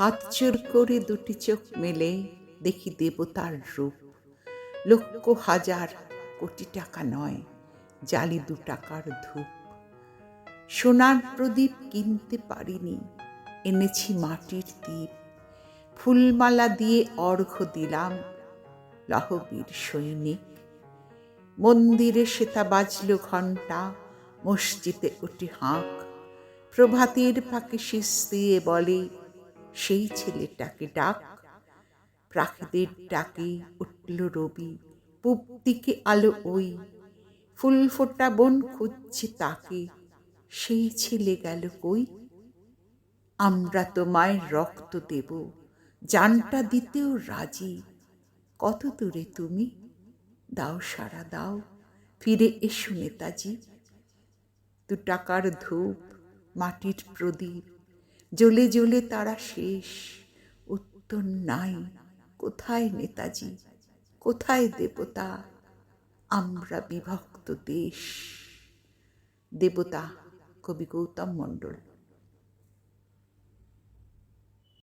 হাত জোর করে দুটি চোখ মেলে দেখি দেবতার রূপ। লক্ষ হাজার কোটি টাকা নয়, জালি দু টাকার ধূপ। সোনার প্রদীপ কিনতে পারিনি, এনেছি মাটির দ্বীপ। ফুলমালা দিয়ে অর্ঘ্য দিলাম লাহবীর সৈনিক। মন্দিরে সেতা বাজল ঘণ্টা, মসজিদে ওটি হাঁক। প্রভাতের ফাঁকে শীষ দিয়ে বলে সেই ছেলেটাকে ডাক প্রাকৃতের ডাকে উঠল রবি পূব দিকে আলো ওই, ফুল ফোটা বন খুঁজছে তাকে, সেই ছেলে গেল কই? আমরা তোমায় রক্ত দেব, জানটা দিতেও রাজি, কত দূরে তুমি? দাও সারা দাও, ফিরে এসো নেতাজি। দু টাকার ধূপ, মাটির প্রদীপ জ্বলে জ্বলে তারা শেষ। উত্তর নাই, কোথায় নেতাজি? কোথায় দেবতা? আমরা বিভক্ত দেশ। দেবতা, কবি গৌতম মণ্ডল।